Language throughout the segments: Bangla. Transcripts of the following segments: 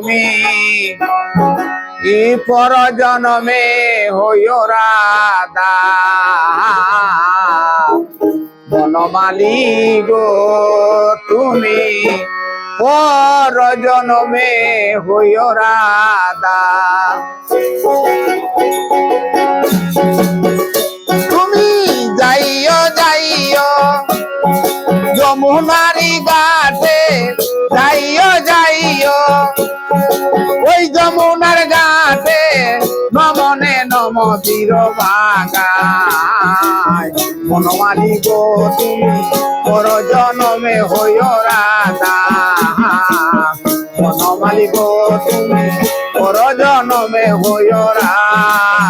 তুমি। ই পর জনমে হইও রাধা। বনমালী গো তুমি। পর জনমে হইও রাধা। তীর বাগায় বনমালী গো, তুমি পর জনমে হইও রাধা মনোমালি গো তুমি পর জনমে হইও রাধা।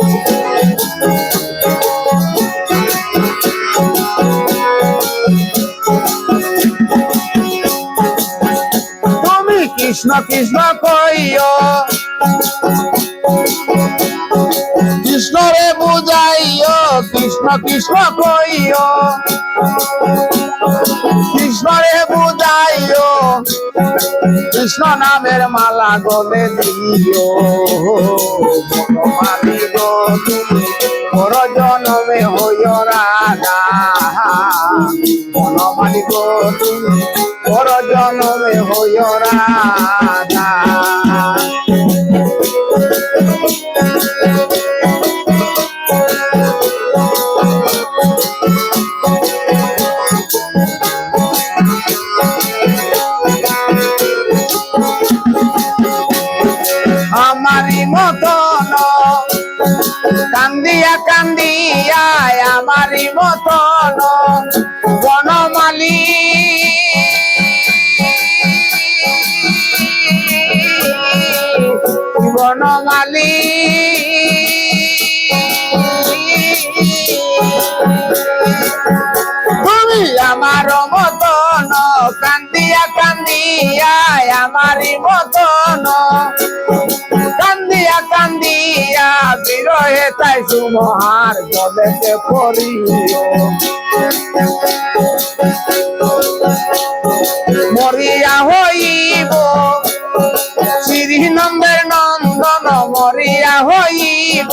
কৃষ্ণ কৃষ্ণ কইও। কৃষ্ণ রে বুঝাইও, কৃষ্ণ কৃষ্ণ কইও। কৃষ্ণ রে বুঝাইও, কৃষ্ণ নামের মালা গলে দিও। বনমালী গো তুমি পর জনমে হইও রাধা। বনমালী গো তুমি পর জনমে হইও রাধা। আমারি মতন কান্দিয়া কান্দিয়া আমারি মতন বনমালী বনমালী তুমি আমার মতন, কান্দিয়া কান্দিয়া আমারি মতন। কান্দিয়া কান্দিয়া, বিরহে তাই সুমহার জলেতে পড়িও। মরিয়া হইব শ্রীনন্দের নন্দন মরিয়া হইব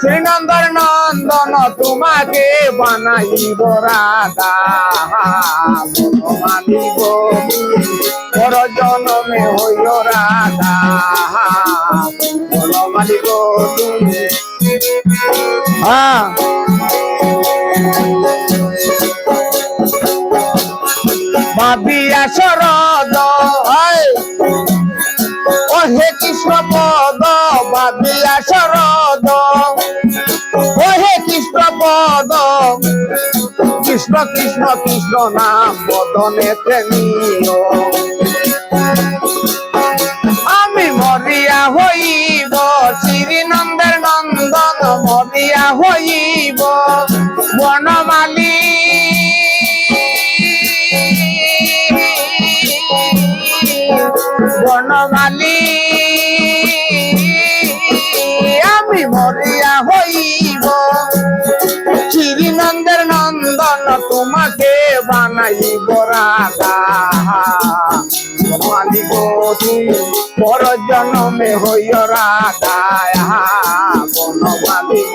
শ্রীনন্দর নন্দন তোমাকে বানাইব রাধা। মানিব পর জনমে হইল রাধা। বড় মালিক তুমি। হ্যাঁ। কৃষ্ণ কৃষ্ণ কৃষ্ণ নাম বদনে প্রেমীয় আমি মরিয়া হইব, শ্রীনন্দের নন্দন মরিয়া হইব। বনমালী বনমালী বানাইব রাধা মালিক তুমি পর জনমে হইয় রাধা বন মালিক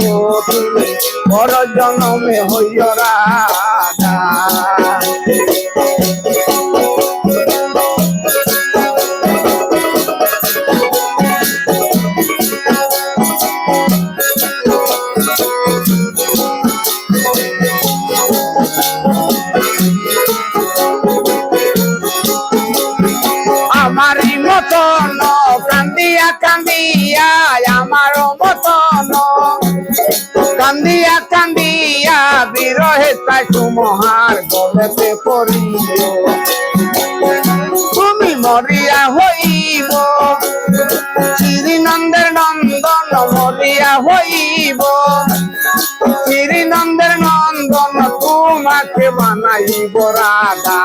তুমি পর জনমে হইয় কান্দিয়া কান্দিয়া বিরহে তাই সুমহার গলেতে পড়িল। তুমি মরিয়া হইব শ্রীনন্দের নন্দন মরিয়া হইব। শ্রীনন্দের নন্দন তোমাকে বানাইব রাধা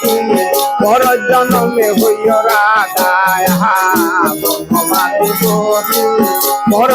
তুমি। পর জনমে হইয় রাধা মাতিব তুমি পর